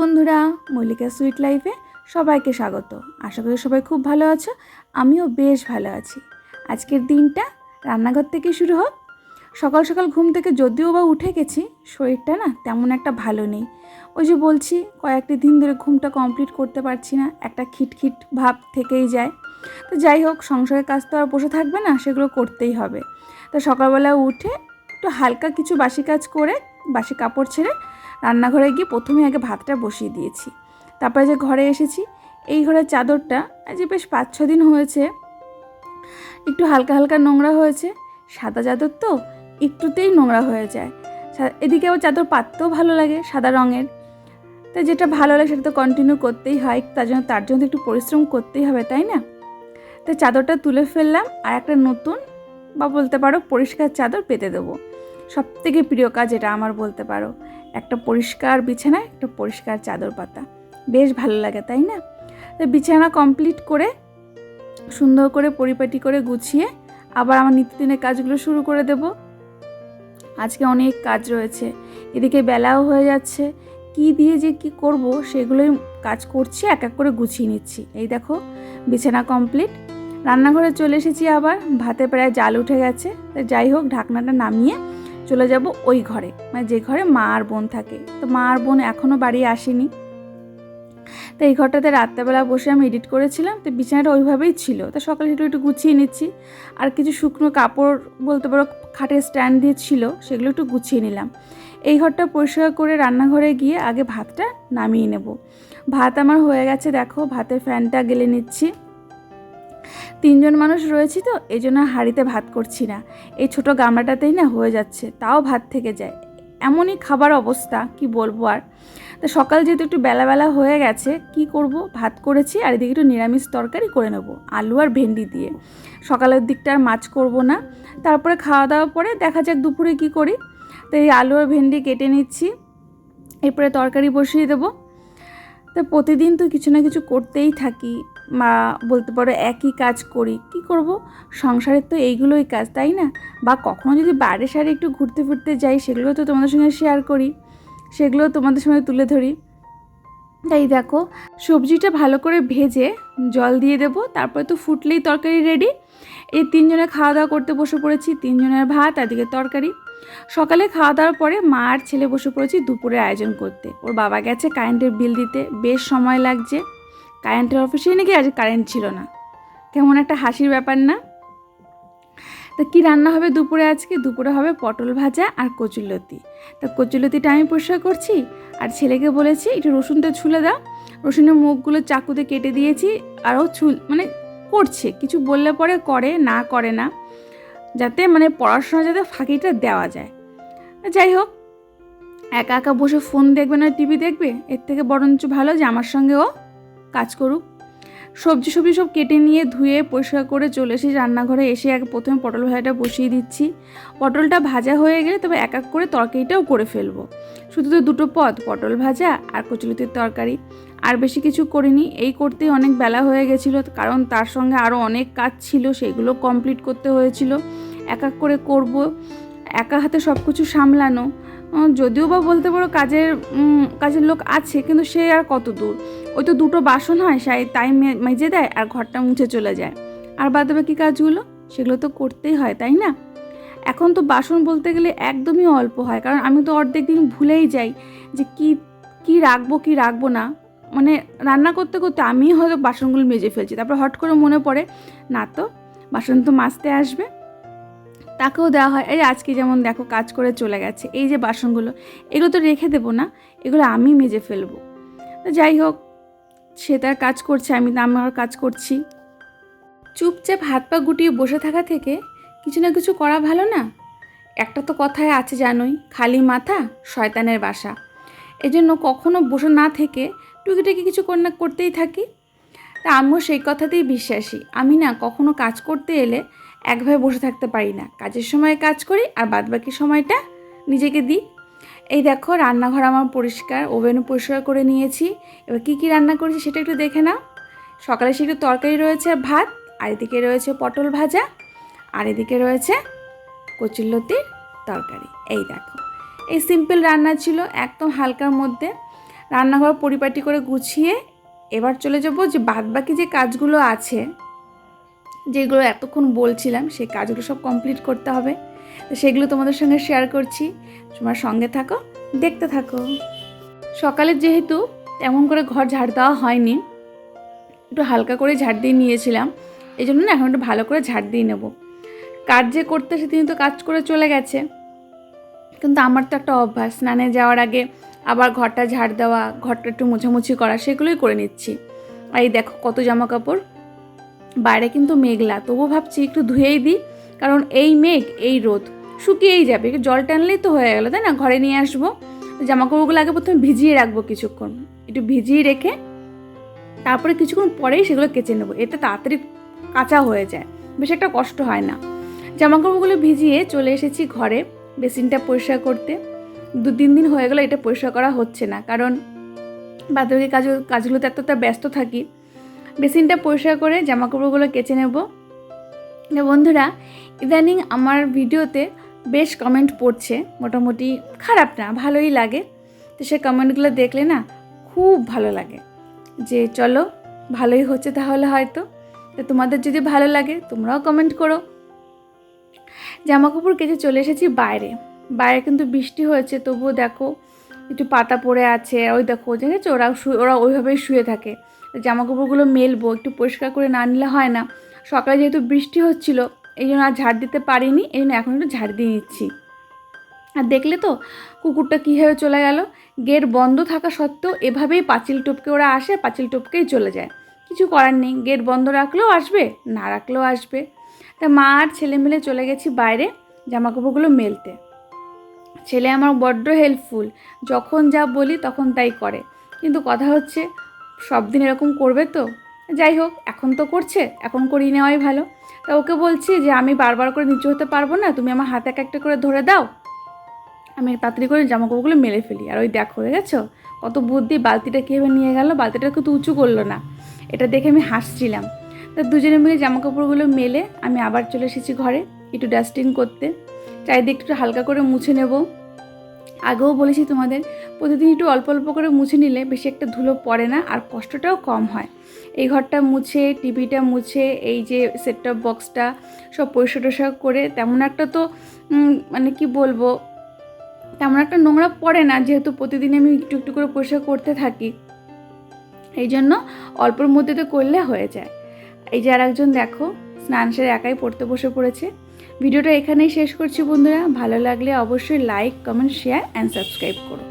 বন্ধুরা, মল্লিকা সুইট লাইফে সবাইকে স্বাগত। আশা করি সবাই খুব ভালো আছো, আমিও বেশ ভালো আছি। আজকের দিনটা রান্নাঘর থেকে শুরু হোক। সকাল সকাল ঘুম থেকে যদিও বা উঠে গেছি, শরীরটা না তেমন একটা ভালো নেই। ওই যে বলছি, কয়েকটি দিন ধরে ঘুমটা কমপ্লিট করতে পারছি না, একটা খিটখিট ভাব থেকেই যায়। তো যাই হোক, সংসারের কাজ তো আর বসে থাকবে না, সেগুলো করতেই হবে। তো সকালবেলা উঠে একটু হালকা কিছু বাসি কাজ করে বাসি কাপড় ছেড়ে রান্নাঘরে গিয়ে প্রথমে আগে ভাতটা বসিয়ে দিয়েছি। তারপরে যে ঘরে এসেছি, এই ঘরের চাদরটা যে বেশ পাঁচ ছ দিন হয়েছে, একটু হালকা হালকা নোংরা হয়েছে, সাদা চাদর তো একটুতেই নোংরা হয়ে যায়। এদিকে আবার চাদর পাততেও ভালো লাগে সাদা রঙের। তাই যেটা ভালো লাগে সেটা তো কন্টিনিউ করতেই হয়, তার জন্য তার জন্য তো একটু পরিশ্রম করতেই হবে, তাই না? তাই চাদরটা তুলে ফেললাম, আর একটা নতুন বা বলতে পারো পরিষ্কার চাদর পেতে দেবো। সব থেকে প্রিয় কাজ এটা আমার বলতে পারো। একটা পরিষ্কার বিছানায় একটা পরিষ্কার চাদর পাতা। বেশ ভালো লাগে, তাই না? তো বিছানা কমপ্লিট করে, সুন্দর করে পরিপাটি করে গুছিয়ে আবার আমার নিত্যদিনের কাজগুলো শুরু করে দেব। আজকে অনেক কাজ রয়েছে। এদিকে বেলাও হয়ে যাচ্ছে। কি দিয়ে যে কি করব সেগুলোই কাজ করছি, এক এক করে গুছিয়ে নিচ্ছি। এই দেখো, বিছানা কমপ্লিট রান্নাঘরে চলে এসেছি আবার। ভাতে প্রায় জাল উঠে গেছে। যাই হোক, ঢাকনাটা নামিয়ে চলে যাব ওই ঘরে। মানে যে ঘরে মা আর বোন থাকে। তো মা আর বোন এখনও বাড়ি আসেনি। তো এই ঘরটাতে রাত্রেবেলা বসে আমি এডিট করেছিলাম। তো বিছানাটা ওইভাবেই ছিল। তো সকালে একটু একটু গুছিয়ে নিচ্ছি। আর কিছু শুকনো কাপড় বলতে পারো খাটের স্ট্যান্ড দিয়ে ছিল, সেগুলো একটু গুছিয়ে নিলাম। এই ঘরটা পরিষ্কার করে রান্নাঘরে গিয়ে আগে ভাতটা নামিয়ে নেব। ভাত আমার হয়ে গেছে, দেখো। ভাতের ফ্যানটা গেলে নিচ্ছি। তিনজন মানুষ রয়েছি তো এই জন্য হাঁড়িতে ভাত করছি না। এই ছোট গামলাটাতেই না হয়ে যাচ্ছে, তাও ভাত থেকে যায়। এমনই খাবার অবস্থা, কি বলব আর? তো সকাল যেহেতু একটু বেলাবেলা হয়ে গেছে, কি করব? ভাত করেছি, আর এদিকে একটু নিরামিষ তরকারি করে নেব, আলু আর ভেন্ডি দিয়ে। সকালের দিকটা আর মাছ করব না। তারপরে খাওয়া দাওয়া পরে দেখা যাক দুপুরে কি করি। তো এই আলু আর ভেন্ডি কেটে নিচ্ছি, এরপরে তরকারি বসিয়ে দেবো। তো প্রতিদিন তো কিছু না কিছু করতেই থাকি। মা বলতে পারো একই কাজ করি। কি করব? সংসারের তো এইগুলোই কাজ, তাই না? বা কখনো যদি বাইরে সারে একটু ঘুরতে ফিরতে যাই, সেগুলো তো তোমাদের সঙ্গে শেয়ার করি। সেগুলো তোমাদের সঙ্গে তুলে ধরি। তাই দেখো, সবজিটা ভালো করে ভেজে জল দিয়ে দেব, তারপরে তো ফুটলেই তরকারি রেডি এই তিনজনে খাওয়া দাওয়া করতে বসে পড়েছি, তিনজনের ভাত আর দিকে তরকারি। সকালে খাওয়া দাওয়ার পরে মা আর ছেলে বসে পড়েছি দুপুরের আয়োজন করতে। ওর বাবা গেছে কারেন্টের বিল দিতে, বেশ সময় লাগছে। কারেন্টের অফিসে নাকি আজ কারেন্ট ছিল না। কেমন একটা হাসির ব্যাপার না? তা কী রান্না হবে দুপুরে আজকে? দুপুরে হবে পটল ভাজা আর কচুরলতি তা কচুরলতিটা আমি পরিষ্কার করছি? আর ছেলেকে বলেছি, একটু রসুনটা ছুলে দাও। রসুনের মুখগুলো চাকুতে কেটে দিয়েছি আরও ছুল মানে করছে। কিছু বললে পরে করে, না করে না। যাতে মানে পড়াশোনা যাতে ফাঁকিটা দেওয়া যায়। যাই হোক, একা একা বসে ফোন দেখবে না টিভি দেখবে? এর থেকে বরঞ্চ ভালো যে আমার সঙ্গে ও কাজ করুক। সবজি সবজি সব কেটে নিয়ে ধুয়ে পরিষ্কার করে চলে এসে রান্নাঘরে এসে এক প্রথমে পটল ভাজাটা বসিয়ে দিচ্ছি। পটলটা ভাজা হয়ে গেলে তবে এক এক করে তরকারিটাও করে ফেলব। শুধু তো দুটো পদ, পটল ভাজা আর কচুলতির তরকারি। আর বেশি কিছু করিনি, এই করতেই অনেক বেলা হয়ে গেছিল, কারণ তার সঙ্গে আরও অনেক কাজ ছিল, সেগুলো কমপ্লিট করতে হয়েছিল। এক এক করে করব, একা হাতে সব কিছু সামলানো। যদিও বা বলতে পারো কাজের কাজের লোক আছে, কিন্তু সে আর কত দূর? ওই তো দুটো বাসন হয়, সাই তাই মেজে দেয় আর ঘরটা মুছে চলে যায়। আর বাদে বাকি কাজগুলো? সেগুলো তো করতেই হয়, তাই না? এখন তো বাসন বলতে গেলে একদমই অল্প হয়, কারণ আমি তো অর্ধেক দিন ভুলেই যাই যে কি কি রাখব কি রাখব না। মানে রান্না করতে করতে আমি হয়তো বাসনগুলো মেজে ফেলছি, তারপর হট করে মনে পড়ে, না তো, বাসন তো মাজতে আসবে। তাকেও দেওয়া হয় এই আজকে যেমন দেখো কাজ করে চলে গেছে, এই যে বাসনগুলো, এগুলো তো রেখে দেবো না, এগুলো আমি মেজে ফেলব। যাই হোক, সে তার কাজ করছে, আমি আমার কাজ করছি। চুপচাপ হাত পা গুটিয়ে বসে থাকা থেকে কিছু না কিছু করা ভালো না? একটা তো কথায় আছে জানোই, খালি মাথা শয়তানের বাসা। এজন্য কখনো বসে না থেকে টুকিটাকি কিছু না করতেই থাকি। তা আমিও সেই কথাতেই বিশ্বাসী। আমি না কখনো কাজ করতে এলে একভাবে বসে থাকতে পারি না। কাজের সময় কাজ করি আর বাদবাকি সময়টা নিজেকে দিই। এই দেখো, রান্নাঘর আমার পরিষ্কার ওভেনও পরিষ্কার করে নিয়েছি। এবার কী কী রান্না করেছি সেটা একটু দেখে নাও। সকালে সে একটু তরকারি রয়েছে ভাত, আর এদিকে রয়েছে পটল ভাজা, আর এদিকে রয়েছে কচুল্লতির তরকারি। এই দেখো, এই সিম্পল রান্না ছিল একদম হালকার মধ্যে। রান্নাঘর পরিপাটি করে গুছিয়ে এবার চলে যাব যে বাদবাকি যে কাজগুলো আছে যেগুলো এতক্ষণ বলছিলাম, সেই কাজগুলো সব কমপ্লিট করতে হবে। সেগুলো তোমাদের সঙ্গে শেয়ার করছি। তোমার সঙ্গে থাকো, দেখতে থাকো। সকালে যেহেতু তেমন করে ঘর ঝাড় দেওয়া হয়নি, একটু হালকা করে ঝাড় দিয়ে নিয়েছিলাম। এই জন্য না এখন একটু ভালো করে ঝাড় দিয়ে নেব। কাজ যে করতে সে তিনি তো কাজ করে চলে গেছে। কিন্তু আমার তো একটা অভ্যাস, স্নানে যাওয়ার আগে আবার ঘরটা ঝাড় দেওয়া, ঘরটা একটু মোছামুছি করা, সেগুলোই করে নিচ্ছি। আর এই দেখো কত জামা কাপড় বাইরে কিন্তু মেঘলা তবু ভাবছি একটু ধুয়েই দিই, কারণ এই মেঘ, এই রোদ, শুকিয়েই যাবে জল টানলেই তো হয়ে গেলো, তাই না? ঘরে নিয়ে আসব জামা কাপড়গুলো আগে প্রথমে ভিজিয়ে রাখব কিছুক্ষণ, একটু ভিজিয়ে রেখে তারপরে কিছুক্ষণ পরেই সেগুলো কেচে নেব, এতে তাড়াতাড়ি কাঁচা হয়ে যায়, বেশ একটা কষ্ট হয় না। জামা কাপড়গুলো ভিজিয়ে চলে এসেছি ঘরে, বেসিনটা পরিষ্কার করতে, দু তিন দিন হয়ে গেলো এটা পরিষ্কার করা হচ্ছে না, কারণ বাদবাকি কাজ, কাজগুলোতে এতটা ব্যস্ত থাকি বেসিনটা পরিষ্কার করে জামা কাপড়গুলো কেচে নেব। বন্ধুরা, ইদানিং আমার ভিডিওতে বেশ কমেন্ট পড়ছে। মোটামুটি খারাপ না, ভালোই লাগে। তো সে কমেন্টগুলো দেখলে না খুব ভালো লাগে। যে চলো, ভালোই হচ্ছে তাহলে হয়তো। তো তোমাদের যদি ভালো লাগে, তোমরাও কমেন্ট করো। জামা কাপড় কেচে চলে এসেছি বাইরে। বাইরে কিন্তু বৃষ্টি হয়েছে, তবুও দেখো, একটু পাতা পড়ে আছে। ওই দেখো, দেখেছ? ওরা ওরা ওইভাবেই শুয়ে থাকে। জামা কাপড়গুলো মেলবো, একটু পরিষ্কার করে না নিলে হয় না। সকালে যেহেতু বৃষ্টি হচ্ছিল এই জন্য আর ঝাড় দিতে পারিনি এই জন্য এখন একটু ঝাড় দিয়ে নিচ্ছি। আর দেখলে তো, কুকুরটা কীভাবে চলে গেল? গেট বন্ধ থাকা সত্ত্বেও এভাবেই পাঁচিল টপকে ওরা আসে, পাঁচিল টপকেই চলে যায়। কিছু করার নেই, গেট বন্ধ রাখলেও আসবে, না রাখলেও আসবে। তা মা আর ছেলে মিলে চলে গেছি বাইরে জামা কাপড়গুলো মেলতে। ছেলে আমার বড্ড হেল্পফুল, যখন যা বলি তখন তাই করে। কিন্তু কথা হচ্ছে সব দিন এরকম করবে তো? যাই হোক, এখন তো করছে, এখন করিয়ে নেওয়াই ভালো। তা ওকে বলছি যে, আমি বারবার করে নিচু হতে পারব না, তুমি আমার হাতে এক একটা করে ধরে দাও। আমি তাড়াতাড়ি করে জামা কাপড়গুলো মেলে ফেলি। আর ওই দেখো, দেখেছ? কত বুদ্ধি, বালতিটা কীভাবে নিয়ে গেল, বালতিটা কিন্তু উঁচু করল না। এটা দেখে আমি হাসছিলাম। তা দুজনে মিলে জামা কাপড়গুলো মেলে, আমি আবার চলে এসেছি ঘরে, একটু ডাস্টিং করতে। চারিদিকে একটু হালকা করে মুছে নেব। আগেও বলেছি তোমাদের, প্রতিদিন একটু অল্প অল্প করে মুছে নিলে বেশি একটা ধুলো পড়ে না আর কষ্টটাও কম হয়। এই ঘরটা মুছে, টিভিটা মুছে, এই যে সেটটপ বক্সটা সব পরিষ্কার টরিষ্কার করে তেমন একটা তো মানে কি বলব, তেমন একটা নোংরা পড়ে না যেহেতু প্রতিদিন আমি একটু একটু করে পরিষ্কার করতে থাকি। এই জন্য অল্পর মধ্যে তো করলে হয়ে যায়। এই যে আর একজন দেখো, স্নান সেরে একাই পড়তে বসে পড়েছে। ভিডিওটা এখানেই শেষ করছি বন্ধুরা। ভালো লাগলে অবশ্যই like comment share and subscribe করো।